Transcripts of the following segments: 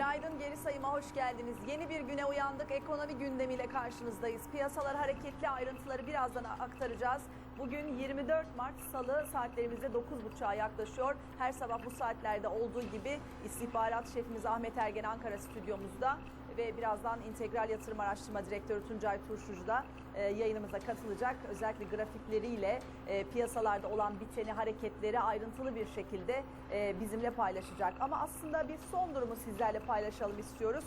Günaydın geri sayıma hoş geldiniz. Yeni bir güne uyandık. Ekonomi gündemiyle karşınızdayız. Piyasalar hareketli ayrıntıları birazdan aktaracağız. Bugün 24 Mart Salı saatlerimizde 9.30'a yaklaşıyor. Her sabah bu saatlerde olduğu gibi istihbarat şefimiz Ahmet Ergen Ankara stüdyomuzda ve birazdan İntegral Yatırım Araştırma Direktörü Tuncay Turşucu da e, yayınımıza katılacak. Özellikle grafikleriyle e, piyasalarda olan biteni, hareketleri ayrıntılı bir şekilde e, bizimle paylaşacak. Ama aslında bir son durumu sizlerle paylaşalım istiyoruz.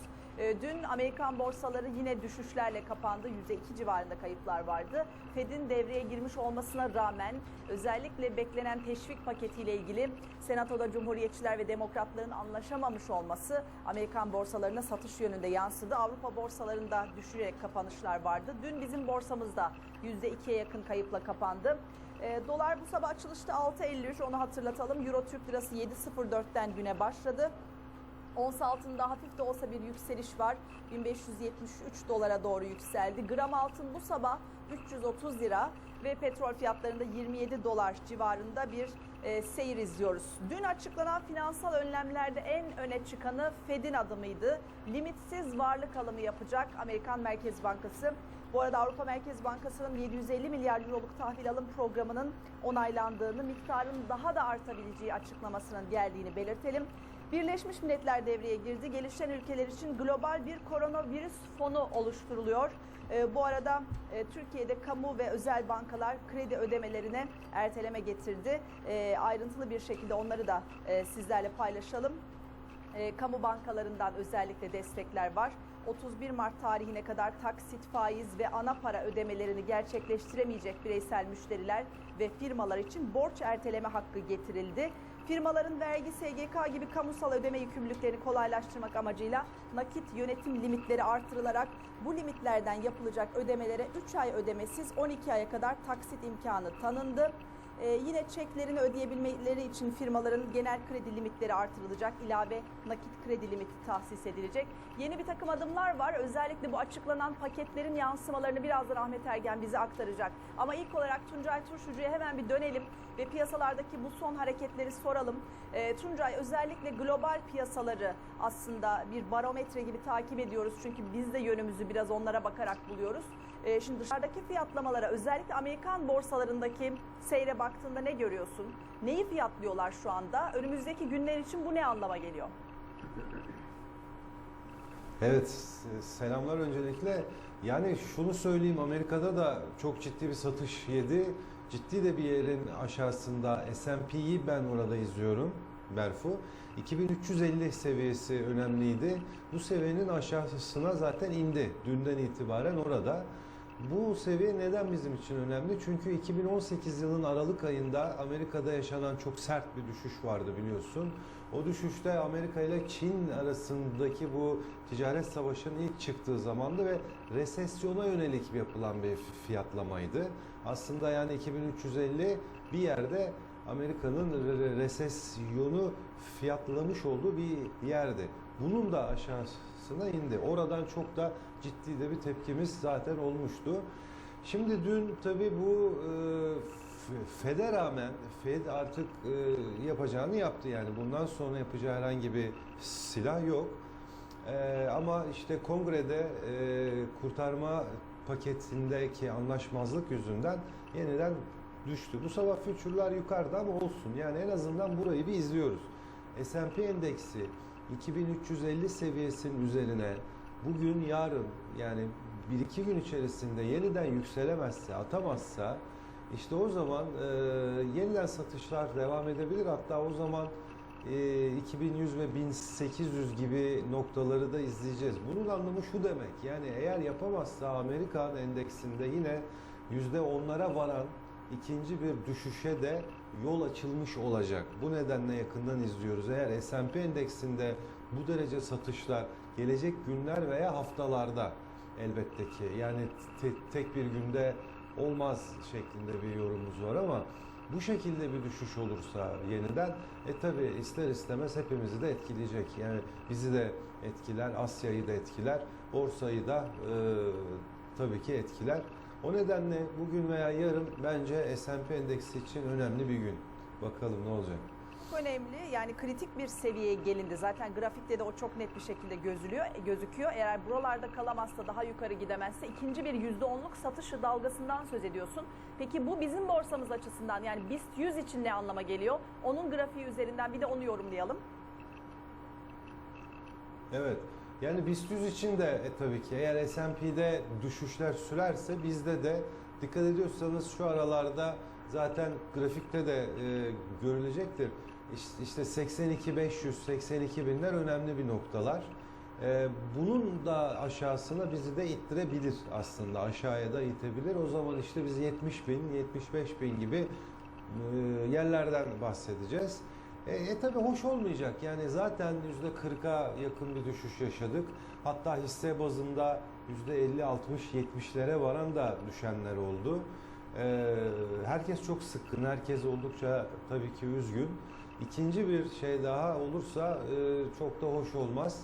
Dün Amerikan borsaları yine düşüşlerle kapandı. %2 civarında kayıplar vardı. Fed'in devreye girmiş olmasına rağmen özellikle beklenen teşvik paketiyle ilgili Senato'da Cumhuriyetçiler ve Demokratların anlaşamamış olması Amerikan borsalarına satış yönünde yansıdı. Avrupa borsalarında düşürerek kapanışlar vardı. Dün bizim borsamızda %2'ye yakın kayıpla kapandı. E, dolar bu sabah açılışta 6.53 onu hatırlatalım. Euro Türk Lirası 7.04'ten güne başladı. Ons altında hafif de olsa bir yükseliş var. 1573 dolara doğru yükseldi. Gram altın bu sabah 330 lira ve petrol fiyatlarında 27 dolar civarında bir e, seyir izliyoruz. Dün açıklanan finansal önlemlerde en öne çıkanı Fed'in adımıydı. Limitsiz varlık alımı yapacak Amerikan Merkez Bankası. Bu arada Avrupa Merkez Bankası'nın 750 milyar euroluk tahvil alım programının onaylandığını, miktarın daha da artabileceği açıklamasının geldiğini belirtelim. Birleşmiş Milletler devreye girdi. Gelişen ülkeler için global bir koronavirüs fonu oluşturuluyor. Ee, bu arada e, Türkiye'de kamu ve özel bankalar kredi ödemelerine erteleme getirdi. Ee, ayrıntılı bir şekilde onları da e, sizlerle paylaşalım. E, kamu bankalarından özellikle destekler var. 31 Mart tarihine kadar taksit, faiz ve ana para ödemelerini gerçekleştiremeyecek bireysel müşteriler ve firmalar için borç erteleme hakkı getirildi. Firmaların vergi, SGK gibi kamusal ödeme yükümlülüklerini kolaylaştırmak amacıyla nakit yönetim limitleri artırılarak bu limitlerden yapılacak ödemelere 3 ay ödemesiz 12 aya kadar taksit imkanı tanındı. Ee, yine çeklerini ödeyebilmeleri için firmaların genel kredi limitleri artırılacak. ilave nakit kredi limiti tahsis edilecek. Yeni bir takım adımlar var. Özellikle bu açıklanan paketlerin yansımalarını birazdan Ahmet Ergen bize aktaracak. Ama ilk olarak Tuncay Turşucu'ya hemen bir dönelim ve piyasalardaki bu son hareketleri soralım. Ee, Tuncay özellikle global piyasaları aslında bir barometre gibi takip ediyoruz. Çünkü biz de yönümüzü biraz onlara bakarak buluyoruz. Ee, şimdi dışarıdaki fiyatlamalara özellikle Amerikan borsalarındaki seyre baktığında ne görüyorsun? Neyi fiyatlıyorlar şu anda? Önümüzdeki günler için bu ne anlama geliyor? Evet, selamlar öncelikle. Yani şunu söyleyeyim, Amerika'da da çok ciddi bir satış yedi. Ciddi de bir yerin aşağısında S&P'yi ben orada izliyorum, Berfu. 2350 seviyesi önemliydi. Bu seviyenin aşağısına zaten indi. Dünden itibaren orada. Bu seviye neden bizim için önemli? Çünkü 2018 yılının Aralık ayında Amerika'da yaşanan çok sert bir düşüş vardı biliyorsun. O düşüşte Amerika ile Çin arasındaki bu ticaret savaşının ilk çıktığı zamandı ve resesyona yönelik yapılan bir fiyatlamaydı. Aslında yani 2350 bir yerde Amerika'nın resesyonu fiyatlamış olduğu bir yerdi. Bunun da aşağısına indi. Oradan çok da ciddi de bir tepkimiz zaten olmuştu. Şimdi dün tabii bu e, Fed'e rağmen Fed artık e, yapacağını yaptı yani bundan sonra yapacağı herhangi bir silah yok. E, ama işte kongrede kurtarma paketindeki anlaşmazlık yüzünden yeniden düştü. Bu sabah future'lar yukarıda ama olsun. Yani en azından burayı bir izliyoruz. S&P endeksi 2350 seviyesinin üzerine bugün yarın yani 1-2 gün içerisinde yeniden yükselemezse, atamazsa işte o zaman e, yeniden satışlar devam edebilir. Hatta o zaman e, 2100 ve 1800 gibi noktaları da izleyeceğiz. Bunun anlamı şu demek. Yani eğer yapamazsa Amerikan endeksinde yine %10'lara varan ikinci bir düşüşe de yol açılmış olacak. Bu nedenle yakından izliyoruz. Eğer S&P endeksinde bu derece satışlar gelecek günler veya haftalarda elbette ki yani te- tek bir günde olmaz şeklinde bir yorumumuz var ama bu şekilde bir düşüş olursa yeniden e tabi ister istemez hepimizi de etkileyecek. Yani bizi de etkiler, Asya'yı da etkiler, borsayı da e, tabii ki etkiler. O nedenle bugün veya yarın bence S&P endeksi için önemli bir gün. Bakalım ne olacak. çok önemli. Yani kritik bir seviyeye gelindi. Zaten grafikte de o çok net bir şekilde gözülüyor, gözüküyor. Eğer buralarda kalamazsa daha yukarı gidemezse ikinci bir %10'luk satış dalgasından söz ediyorsun. Peki bu bizim borsamız açısından yani BIST 100 için ne anlama geliyor? Onun grafiği üzerinden bir de onu yorumlayalım. Evet. Yani BIST 100 için de e, tabii ki eğer S&P'de düşüşler sürerse bizde de dikkat ediyorsanız şu aralarda zaten grafikte de e, görülecektir. İşte, işte 82 500 82 binler önemli bir noktalar. E, bunun da aşağısına bizi de ittirebilir aslında aşağıya da itebilir. O zaman işte biz 70 bin 75 bin gibi e, yerlerden bahsedeceğiz. E, e tabi hoş olmayacak. Yani zaten %40'a yakın bir düşüş yaşadık. Hatta hisse bazında %50, 60, 70'lere varan da düşenler oldu. E, herkes çok sıkkın, herkes oldukça tabii ki üzgün. İkinci bir şey daha olursa e, çok da hoş olmaz.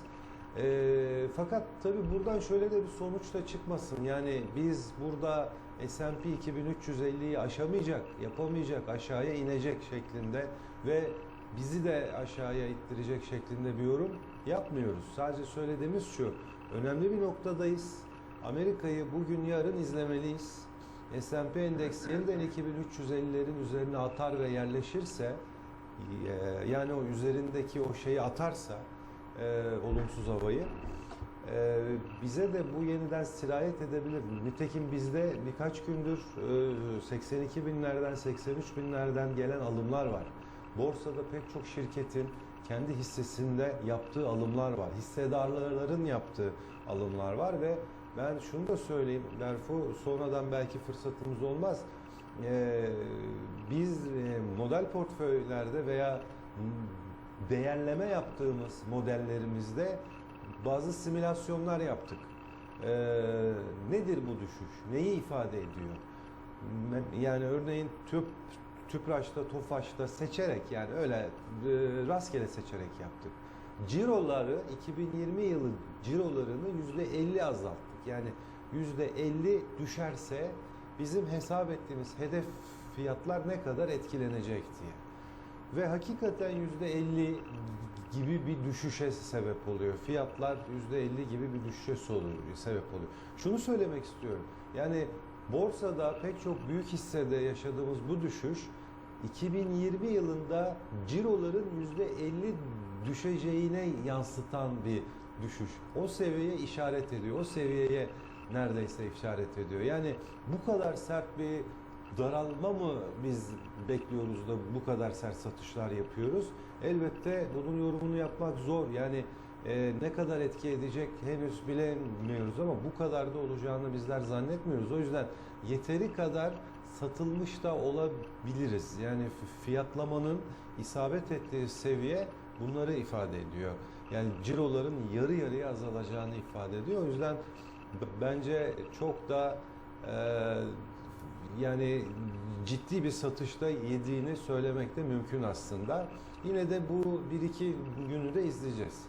E, fakat tabii buradan şöyle de bir sonuç da çıkmasın. Yani biz burada S&P 2350'yi aşamayacak, yapamayacak, aşağıya inecek şeklinde ve bizi de aşağıya ittirecek şeklinde bir yorum yapmıyoruz. Sadece söylediğimiz şu, önemli bir noktadayız. Amerika'yı bugün yarın izlemeliyiz. S&P endeksi yeniden 2350'lerin üzerine atar ve yerleşirse, e, yani o üzerindeki o şeyi atarsa, e, olumsuz havayı, e, bize de bu yeniden sirayet edebilir. Nitekim bizde birkaç gündür e, 82 binlerden 83 binlerden gelen alımlar var. Borsada pek çok şirketin kendi hissesinde yaptığı alımlar var. Hissedarların yaptığı alımlar var ve ben şunu da söyleyeyim Berfu sonradan belki fırsatımız olmaz. Ee, biz e, model portföylerde veya değerleme yaptığımız modellerimizde bazı simülasyonlar yaptık. Ee, nedir bu düşüş? Neyi ifade ediyor? Yani örneğin tüp Tüpraş'ta, Tofaş'ta seçerek yani öyle e, rastgele seçerek yaptık. Ciroları 2020 yılı cirolarını %50 azalttık. Yani %50 düşerse bizim hesap ettiğimiz hedef fiyatlar ne kadar etkilenecek diye. Ve hakikaten %50 gibi bir düşüşe sebep oluyor. Fiyatlar %50 gibi bir düşüşe sebep oluyor. Şunu söylemek istiyorum. Yani borsada pek çok büyük hissede yaşadığımız bu düşüş 2020 yılında ciroların %50 düşeceğine yansıtan bir düşüş. O seviyeye işaret ediyor. O seviyeye neredeyse işaret ediyor. Yani bu kadar sert bir daralma mı biz bekliyoruz da bu kadar sert satışlar yapıyoruz? Elbette bunun yorumunu yapmak zor. Yani e, ne kadar etki edecek henüz bilemiyoruz ama bu kadar da olacağını bizler zannetmiyoruz. O yüzden yeteri kadar satılmış da olabiliriz. Yani fiyatlamanın isabet ettiği seviye bunları ifade ediyor. Yani ciroların yarı yarıya azalacağını ifade ediyor. O yüzden bence çok da e, yani ciddi bir satışta yediğini söylemek de mümkün aslında. Yine de bu bir iki günü de izleyeceğiz.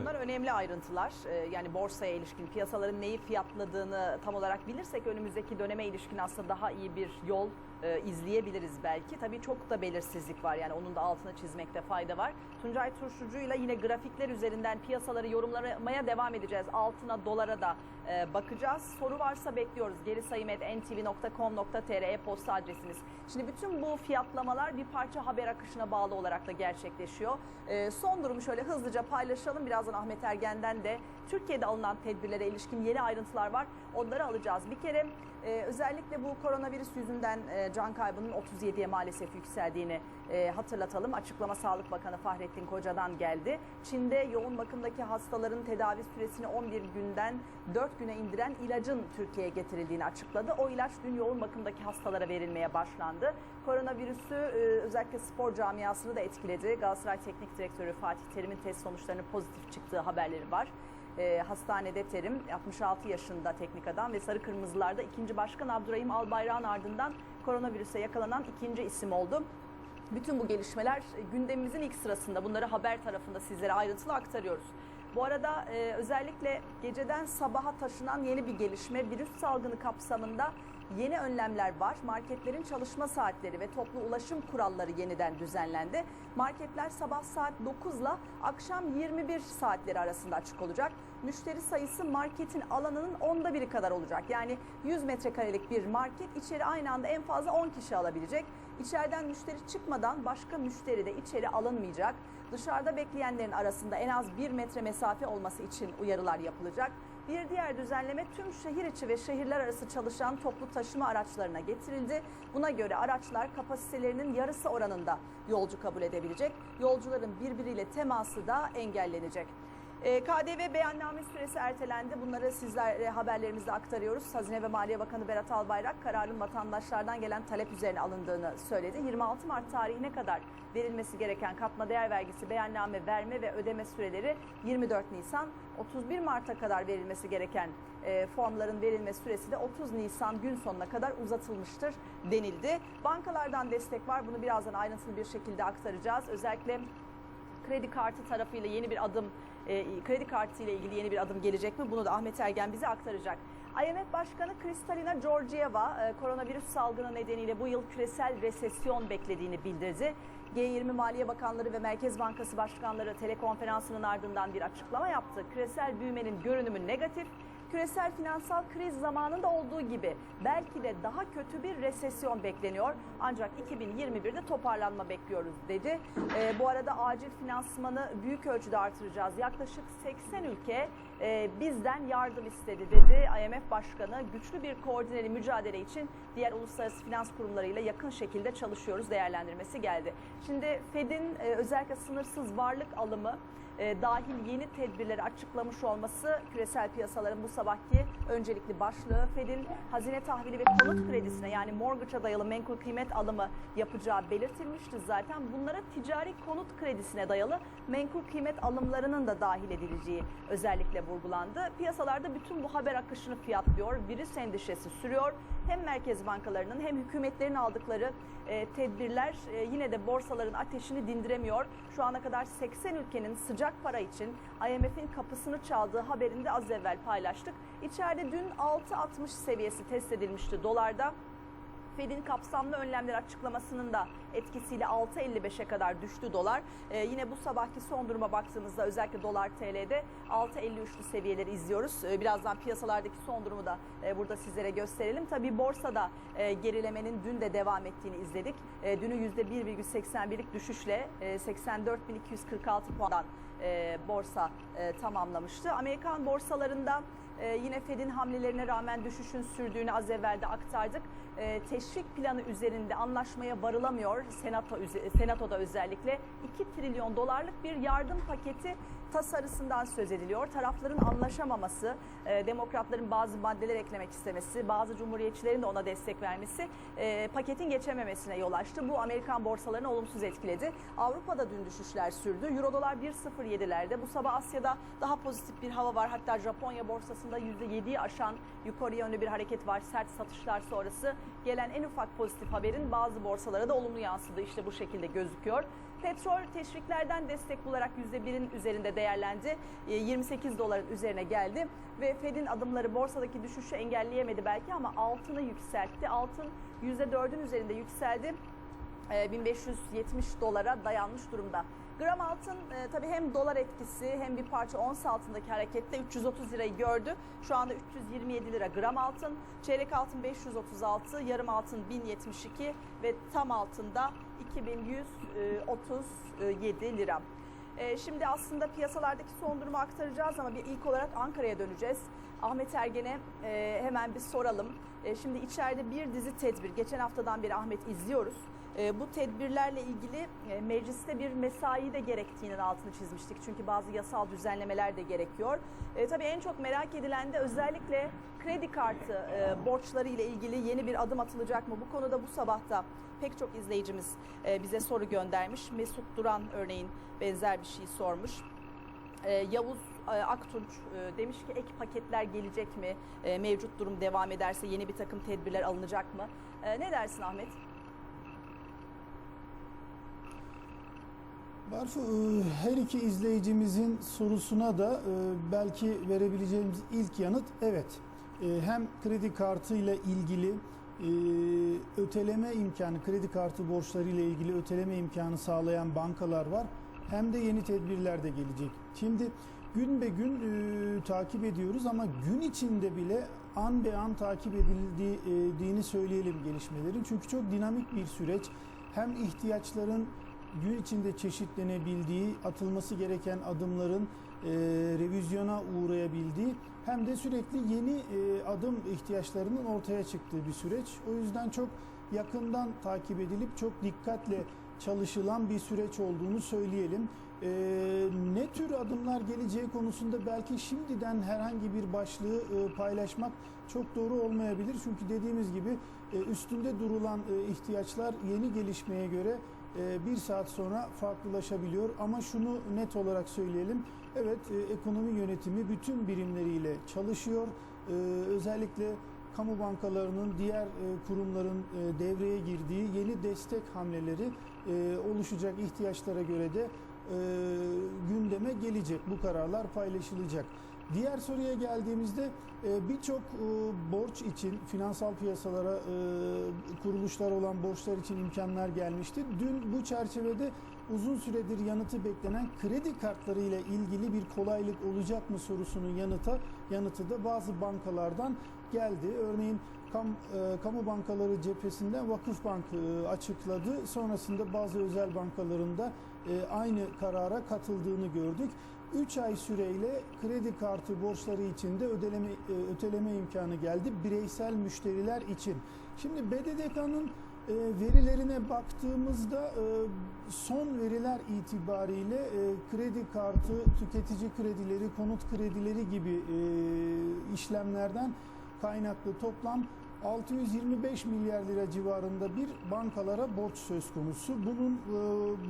Bunlar önemli ayrıntılar. Ee, Yani borsaya ilişkin, piyasaların neyi fiyatladığını tam olarak bilirsek önümüzdeki döneme ilişkin aslında daha iyi bir yol e, izleyebiliriz belki. Tabii çok da belirsizlik var yani onun da altını çizmekte fayda var. Tuncay Turşucu'yla yine grafikler üzerinden piyasaları yorumlamaya devam edeceğiz. Altına, dolara da e, bakacağız. Soru varsa bekliyoruz. Geri sayım ntv.com.tr e-posta adresimiz. Şimdi bütün bu fiyatlamalar bir parça haber akışına bağlı olarak da gerçekleşiyor. E, son durumu şöyle hızlıca paylaşalım. Birazdan Ahmet Ergen'den de Türkiye'de alınan tedbirlere ilişkin yeni ayrıntılar var. Onları alacağız. Bir kere e, özellikle bu koronavirüs yüzünden e, can kaybının 37'ye maalesef yükseldiğini e, hatırlatalım. Açıklama Sağlık Bakanı Fahrettin Koca'dan geldi. Çin'de yoğun bakımdaki hastaların tedavi süresini 11 günden 4 güne indiren ilacın Türkiye'ye getirildiğini açıkladı. O ilaç dün yoğun bakımdaki hastalara verilmeye başlandı. Koronavirüsü e, özellikle spor camiasını da etkiledi. Galatasaray Teknik Direktörü Fatih Terim'in test sonuçlarının pozitif çıktığı haberleri var. E, hastanede Terim 66 yaşında teknik adam ve Sarı Kırmızılar'da ikinci başkan Abdurrahim Albayrak'ın ardından koronavirüse yakalanan ikinci isim oldu. Bütün bu gelişmeler gündemimizin ilk sırasında. Bunları haber tarafında sizlere ayrıntılı aktarıyoruz. Bu arada e, özellikle geceden sabaha taşınan yeni bir gelişme virüs salgını kapsamında yeni önlemler var. Marketlerin çalışma saatleri ve toplu ulaşım kuralları yeniden düzenlendi. Marketler sabah saat 9 ile akşam 21 saatleri arasında açık olacak. Müşteri sayısı marketin alanının onda biri kadar olacak. Yani 100 metrekarelik bir market içeri aynı anda en fazla 10 kişi alabilecek. İçeriden müşteri çıkmadan başka müşteri de içeri alınmayacak. Dışarıda bekleyenlerin arasında en az 1 metre mesafe olması için uyarılar yapılacak. Bir diğer düzenleme tüm şehir içi ve şehirler arası çalışan toplu taşıma araçlarına getirildi. Buna göre araçlar kapasitelerinin yarısı oranında yolcu kabul edebilecek. Yolcuların birbiriyle teması da engellenecek. Ee, KDV beyanname süresi ertelendi. Bunları sizlere haberlerimizde aktarıyoruz. Hazine ve Maliye Bakanı Berat Albayrak kararın vatandaşlardan gelen talep üzerine alındığını söyledi. 26 Mart tarihine kadar verilmesi gereken katma değer vergisi beyanname verme ve ödeme süreleri 24 Nisan. 31 Mart'a kadar verilmesi gereken e, formların verilme süresi de 30 Nisan gün sonuna kadar uzatılmıştır denildi. Bankalardan destek var. Bunu birazdan ayrıntılı bir şekilde aktaracağız. Özellikle kredi kartı tarafıyla yeni bir adım, e, kredi kartı ile ilgili yeni bir adım gelecek mi? Bunu da Ahmet Ergen bize aktaracak. IMF Başkanı Kristalina Georgieva e, koronavirüs salgını nedeniyle bu yıl küresel resesyon beklediğini bildirdi. G20 Maliye Bakanları ve Merkez Bankası Başkanları telekonferansının ardından bir açıklama yaptı. Küresel büyümenin görünümü negatif. Küresel finansal kriz zamanında olduğu gibi belki de daha kötü bir resesyon bekleniyor. Ancak 2021'de toparlanma bekliyoruz dedi. Ee, bu arada acil finansmanı büyük ölçüde artıracağız. Yaklaşık 80 ülke e, bizden yardım istedi dedi. IMF Başkanı güçlü bir koordineli mücadele için diğer uluslararası finans kurumlarıyla yakın şekilde çalışıyoruz değerlendirmesi geldi. Şimdi Fed'in e, özellikle sınırsız varlık alımı e, dahil yeni tedbirleri açıklamış olması küresel piyasaların bu sabahki öncelikli başlığı. Fed'in hazine tahvili ve konut kredisine yani mortgage'a dayalı menkul kıymet alımı yapacağı belirtilmişti zaten. Bunlara ticari konut kredisine dayalı menkul kıymet alımlarının da dahil edileceği özellikle vurgulandı. Piyasalarda bütün bu haber akışını fiyatlıyor. Virüs endişesi sürüyor. Hem merkez bankalarının hem hükümetlerin aldıkları e, tedbirler e, yine de borsaların ateşini dindiremiyor. Şu ana kadar 80 ülkenin sıcak para için IMF'in kapısını çaldığı haberini de az evvel paylaştık. İçeride dün 6.60 seviyesi test edilmişti dolarda. Fed'in kapsamlı önlemler açıklamasının da etkisiyle 6.55'e kadar düştü dolar. Ee, yine bu sabahki son duruma baktığımızda özellikle dolar TL'de 6.53'lü seviyeleri izliyoruz. Ee, birazdan piyasalardaki son durumu da e, burada sizlere gösterelim. Tabii borsada e, gerilemenin dün de devam ettiğini izledik. E, dünü %1,81'lik düşüşle e, 84.246 puandan e, borsa e, tamamlamıştı. Amerikan borsalarında ee, yine Fed'in hamlelerine rağmen düşüşün sürdüğünü az evvel de aktardık. Ee, teşvik planı üzerinde anlaşmaya varılamıyor. Senato, Senato'da özellikle 2 trilyon dolarlık bir yardım paketi tasarısından söz ediliyor. Tarafların anlaşamaması, e, demokratların bazı maddeler eklemek istemesi, bazı cumhuriyetçilerin de ona destek vermesi e, paketin geçememesine yol açtı. Bu Amerikan borsalarını olumsuz etkiledi. Avrupa'da dün düşüşler sürdü. Euro dolar 1.07'lerde. Bu sabah Asya'da daha pozitif bir hava var. Hatta Japonya borsasında %7'yi aşan yukarı yönlü bir hareket var. Sert satışlar sonrası gelen en ufak pozitif haberin bazı borsalara da olumlu yansıdığı işte bu şekilde gözüküyor. Petrol teşviklerden destek bularak %1'in üzerinde değerlendi. E, 28 doların üzerine geldi ve Fed'in adımları borsadaki düşüşü engelleyemedi belki ama altını yükseltti. Altın %4'ün üzerinde yükseldi. E, 1570 dolara dayanmış durumda. Gram altın e, tabii hem dolar etkisi hem bir parça ons altındaki harekette 330 lirayı gördü. Şu anda 327 lira gram altın. Çeyrek altın 536, yarım altın 1072 ve tam altında 2137 lira. E, şimdi aslında piyasalardaki son durumu aktaracağız ama bir ilk olarak Ankara'ya döneceğiz. Ahmet Ergen'e e, hemen bir soralım. E, şimdi içeride bir dizi tedbir. Geçen haftadan beri Ahmet izliyoruz. E, bu tedbirlerle ilgili e, mecliste bir mesai de gerektiğinin altını çizmiştik. Çünkü bazı yasal düzenlemeler de gerekiyor. E, tabii en çok merak edilen de özellikle kredi kartı e, borçları ile ilgili yeni bir adım atılacak mı? Bu konuda bu sabahta pek çok izleyicimiz e, bize soru göndermiş. Mesut Duran örneğin benzer bir şey sormuş. E, Yavuz e, Aktunç e, demiş ki ek paketler gelecek mi? Mevcut durum devam ederse yeni bir takım tedbirler alınacak mı? Ne dersin Ahmet? Barfu, e, her iki izleyicimizin sorusuna da e, belki verebileceğimiz ilk yanıt evet. E, Hem kredi kartı ile ilgili öteleme imkanı, kredi kartı borçları ile ilgili öteleme imkanı sağlayan bankalar var. Hem de yeni tedbirler de gelecek. Şimdi gün be gün e, takip ediyoruz ama gün içinde bile an be an takip edildiğini söyleyelim gelişmelerin. Çünkü çok dinamik bir süreç. Hem ihtiyaçların gün içinde çeşitlenebildiği, atılması gereken adımların e, revizyona uğrayabildiği hem de sürekli yeni e, adım ihtiyaçlarının ortaya çıktığı bir süreç. O yüzden çok yakından takip edilip çok dikkatle çalışılan bir süreç olduğunu söyleyelim. E, ne tür adımlar geleceği konusunda belki şimdiden herhangi bir başlığı e, paylaşmak çok doğru olmayabilir. Çünkü dediğimiz gibi e, üstünde durulan e, ihtiyaçlar yeni gelişmeye göre bir saat sonra farklılaşabiliyor. Ama şunu net olarak söyleyelim. Evet e, ekonomi yönetimi bütün birimleriyle çalışıyor. E, özellikle kamu bankalarının diğer e, kurumların e, devreye girdiği yeni destek hamleleri oluşacak ihtiyaçlara göre de gündeme gelecek. Bu kararlar paylaşılacak. Diğer soruya geldiğimizde e, birçok e, borç için finansal piyasalara e, kuruluşlar olan borçlar için imkanlar gelmişti. Dün bu çerçevede uzun süredir yanıtı beklenen kredi kartları ile ilgili bir kolaylık olacak mı sorusunun yanıta yanıtı da bazı bankalardan geldi. Örneğin kam, e, kamu bankaları cephesinden Vakıfbank e, açıkladı. Sonrasında bazı özel bankalarında e, aynı karara katıldığını gördük. 3 ay süreyle kredi kartı borçları için de ödeleme, e, öteleme imkanı geldi bireysel müşteriler için. Şimdi BDDK'nın e, verilerine baktığımızda e, son veriler itibariyle kredi kartı, tüketici kredileri, konut kredileri gibi işlemlerden kaynaklı toplam 625 milyar lira civarında bir bankalara borç söz konusu. Bunun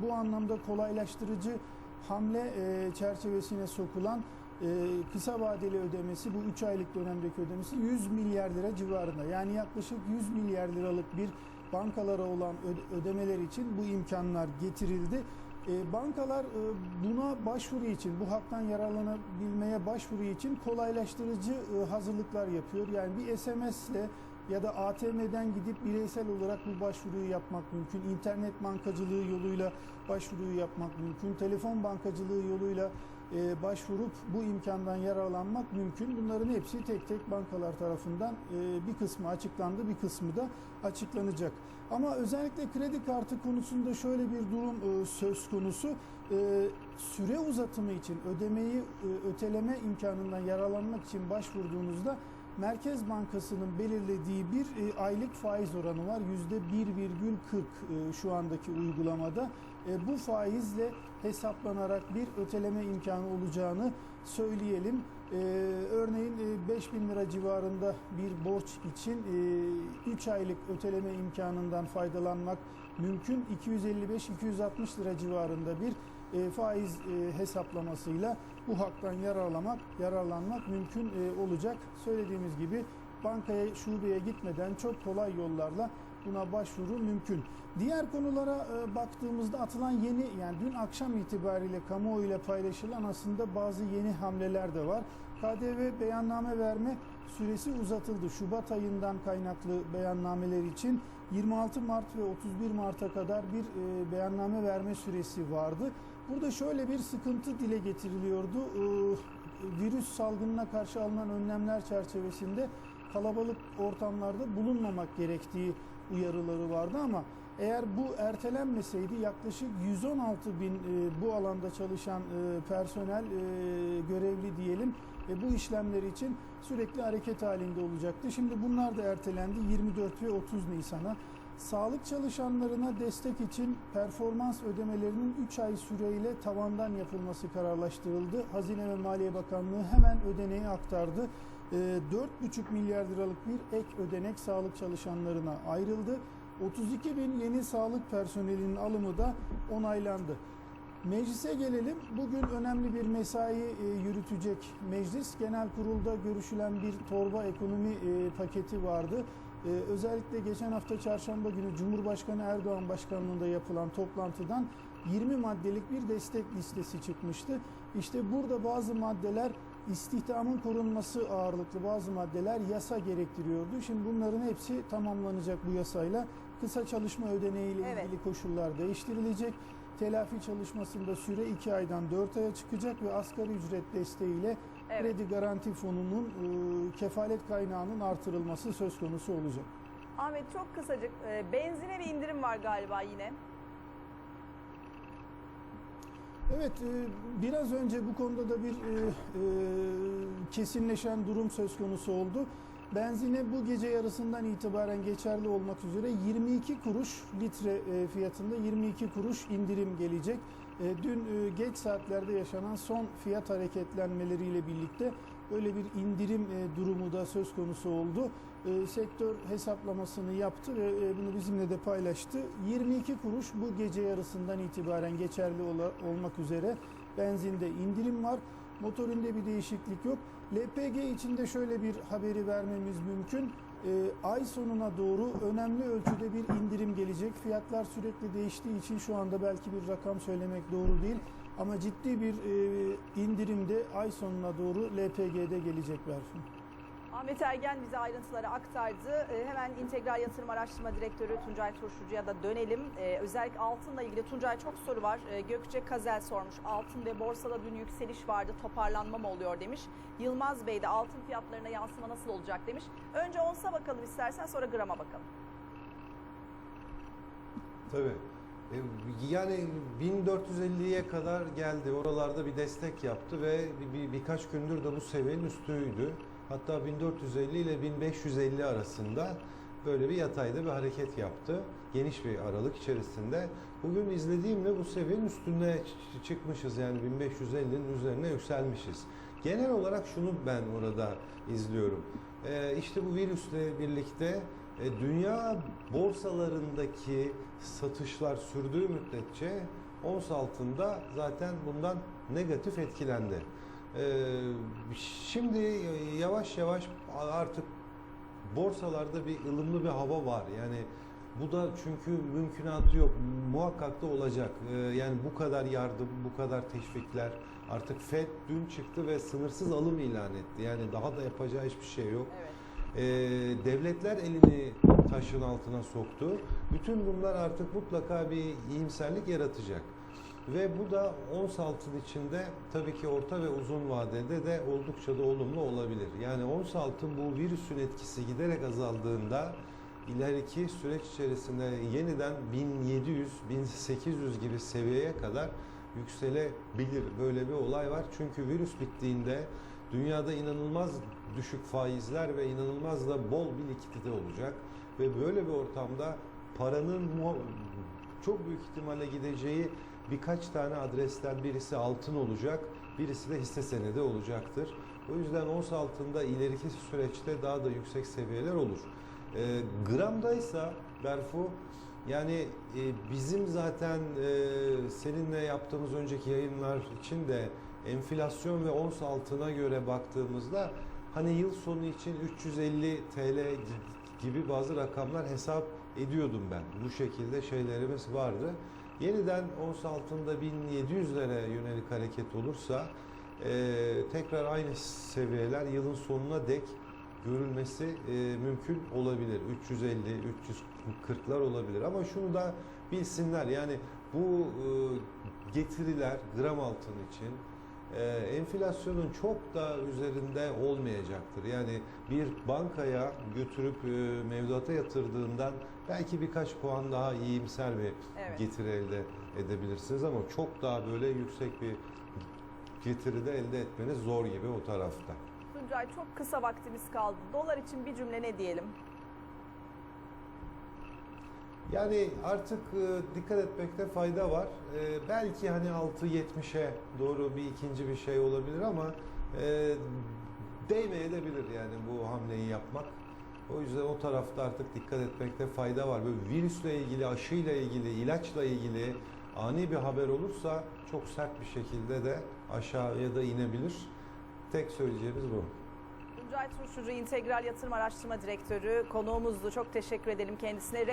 bu anlamda kolaylaştırıcı hamle e, çerçevesine sokulan e, kısa vadeli ödemesi bu 3 aylık dönemdeki ödemesi 100 milyar lira civarında. Yani yaklaşık 100 milyar liralık bir bankalara olan öde- ödemeler için bu imkanlar getirildi. E, bankalar e, buna başvuru için, bu haktan yararlanabilmeye başvuru için kolaylaştırıcı e, hazırlıklar yapıyor. Yani bir SMS ile ya da ATM'den gidip bireysel olarak bu başvuruyu yapmak mümkün. İnternet bankacılığı yoluyla başvuruyu yapmak mümkün. Telefon bankacılığı yoluyla e, başvurup bu imkandan yararlanmak mümkün. Bunların hepsi tek tek bankalar tarafından e, bir kısmı açıklandı, bir kısmı da açıklanacak. Ama özellikle kredi kartı konusunda şöyle bir durum e, söz konusu. E, süre uzatımı için ödemeyi e, öteleme imkanından yararlanmak için başvurduğunuzda Merkez Bankası'nın belirlediği bir e, aylık faiz oranı var. %1,40 e, şu andaki uygulamada. E, bu faizle hesaplanarak bir öteleme imkanı olacağını söyleyelim. Örneğin e, 5000 lira civarında bir borç için e, 3 aylık öteleme imkanından faydalanmak mümkün. 255-260 lira civarında bir e, faiz e, hesaplamasıyla bu haktan yararlamak, yararlanmak mümkün e, olacak. Söylediğimiz gibi bankaya, şubeye gitmeden çok kolay yollarla buna başvuru mümkün. Diğer konulara e, baktığımızda atılan yeni yani dün akşam itibariyle kamuoyuyla paylaşılan aslında bazı yeni hamleler de var. KDV beyanname verme süresi uzatıldı. Şubat ayından kaynaklı beyannameler için 26 Mart ve 31 Mart'a kadar bir e, beyanname verme süresi vardı. Burada şöyle bir sıkıntı dile getiriliyordu. E, virüs salgınına karşı alınan önlemler çerçevesinde kalabalık ortamlarda bulunmamak gerektiği uyarıları vardı ama eğer bu ertelenmeseydi yaklaşık 116 bin e, bu alanda çalışan e, personel e, görevli diyelim e, bu işlemler için sürekli hareket halinde olacaktı. Şimdi bunlar da ertelendi 24 ve 30 Nisan'a. Sağlık çalışanlarına destek için performans ödemelerinin 3 ay süreyle tavandan yapılması kararlaştırıldı. Hazine ve Maliye Bakanlığı hemen ödeneği aktardı. E, 4,5 milyar liralık bir ek ödenek sağlık çalışanlarına ayrıldı. 32 bin yeni sağlık personelinin alımı da onaylandı. Meclise gelelim. Bugün önemli bir mesai e, yürütecek meclis. Genel kurulda görüşülen bir torba ekonomi e, paketi vardı. E, özellikle geçen hafta çarşamba günü Cumhurbaşkanı Erdoğan başkanlığında yapılan toplantıdan 20 maddelik bir destek listesi çıkmıştı. İşte burada bazı maddeler istihdamın korunması ağırlıklı bazı maddeler yasa gerektiriyordu. Şimdi bunların hepsi tamamlanacak bu yasayla. Kısa çalışma ödeneğiyle Evet. ilgili koşullar değiştirilecek. Telafi çalışmasında süre 2 aydan 4 aya çıkacak ve asgari ücret desteğiyle Evet. kredi garanti fonunun e, kefalet kaynağının artırılması söz konusu olacak. Ahmet çok kısacık e, benzine bir indirim var galiba yine. Evet, e, biraz önce bu konuda da bir e, e, kesinleşen durum söz konusu oldu. Benzine bu gece yarısından itibaren geçerli olmak üzere 22 kuruş litre e, fiyatında 22 kuruş indirim gelecek. E, Dün e, geç saatlerde yaşanan son fiyat hareketlenmeleriyle birlikte böyle bir indirim durumu da söz konusu oldu. Sektör hesaplamasını yaptı ve bunu bizimle de paylaştı. 22 kuruş bu gece yarısından itibaren geçerli olmak üzere benzinde indirim var. Motorinde bir değişiklik yok. LPG içinde şöyle bir haberi vermemiz mümkün. E, ay sonuna doğru önemli ölçüde bir indirim gelecek. Fiyatlar sürekli değiştiği için şu anda belki bir rakam söylemek doğru değil. Ama ciddi bir e, indirim de ay sonuna doğru LPG'de gelecek Berfin. Ahmet Ergen bize ayrıntıları aktardı. Ee, hemen İntegral Yatırım Araştırma Direktörü Tuncay Turşucu'ya da dönelim. Ee, özellikle altınla ilgili Tuncay çok soru var. Ee, Gökçe Kazel sormuş. Altın ve borsada dün yükseliş vardı. Toparlanma mı oluyor demiş. Yılmaz Bey de altın fiyatlarına yansıma nasıl olacak demiş. Önce onsa bakalım istersen sonra grama bakalım. Tabii. E, Yani 1450'ye kadar geldi. Oralarda bir destek yaptı ve bir, bir- birkaç gündür de bu seviyenin üstüydü. Hatta 1450 ile 1550 arasında böyle bir yatayda bir hareket yaptı. Geniş bir aralık içerisinde. Bugün izlediğimde bu seviyenin üstüne çıkmışız. Yani 1550'nin üzerine yükselmişiz. Genel olarak şunu ben orada izliyorum. Ee, işte bu virüsle birlikte e, dünya borsalarındaki satışlar sürdüğü müddetçe ons altında zaten bundan negatif etkilendi. Ee, Şimdi yavaş yavaş artık borsalarda bir ılımlı bir hava var. Yani bu da çünkü mümkünatı yok. Muhakkak da olacak. Ee, Yani bu kadar yardım, bu kadar teşvikler. Artık FED dün çıktı ve sınırsız alım ilan etti. Yani daha da yapacağı hiçbir şey yok. Evet. Ee, devletler elini taşın altına soktu. Bütün bunlar artık mutlaka bir iyimserlik yaratacak. Ve bu da ons altın içinde tabii ki orta ve uzun vadede de oldukça da olumlu olabilir. Yani ons altın bu virüsün etkisi giderek azaldığında ileriki süreç içerisinde yeniden 1700-1800 gibi seviyeye kadar yükselebilir. Böyle bir olay var. Çünkü virüs bittiğinde dünyada inanılmaz düşük faizler ve inanılmaz da bol bir likidite olacak. Ve böyle bir ortamda paranın çok büyük ihtimalle gideceği birkaç tane adresten birisi altın olacak, birisi de hisse senedi olacaktır. O yüzden ons altında ileriki süreçte daha da yüksek seviyeler olur. E, gramdaysa Berfu yani e, bizim zaten e, seninle yaptığımız önceki yayınlar için de enflasyon ve ons altına göre baktığımızda hani yıl sonu için 350 TL gibi bazı rakamlar hesap ediyordum ben. Bu şekilde şeylerimiz vardı. Yeniden ons altında 1700'lere yönelik hareket olursa e, tekrar aynı seviyeler yılın sonuna dek görülmesi e, mümkün olabilir. 350, 340'lar olabilir. Ama şunu da bilsinler yani bu e, getiriler gram altın için e, enflasyonun çok da üzerinde olmayacaktır. Yani bir bankaya götürüp e, mevduata yatırdığından belki birkaç puan daha iyimser bir Evet. getiri elde edebilirsiniz ama çok daha böyle yüksek bir getiri de elde etmeniz zor gibi o tarafta. Tuncay çok kısa vaktimiz kaldı. Dolar için bir cümle ne diyelim? Yani artık e, dikkat etmekte fayda var. E, belki hani 6.70'e doğru bir ikinci bir şey olabilir ama e, değmeyebilir yani bu hamleyi yapmak. O yüzden o tarafta artık dikkat etmekte fayda var. Böyle virüsle ilgili, aşıyla ilgili, ilaçla ilgili ani bir haber olursa çok sert bir şekilde de aşağıya da inebilir. Tek söyleyeceğimiz bu. Tuncay Turşucu İntegral Yatırım Araştırma Direktörü konuğumuzdu. Çok teşekkür edelim kendisine.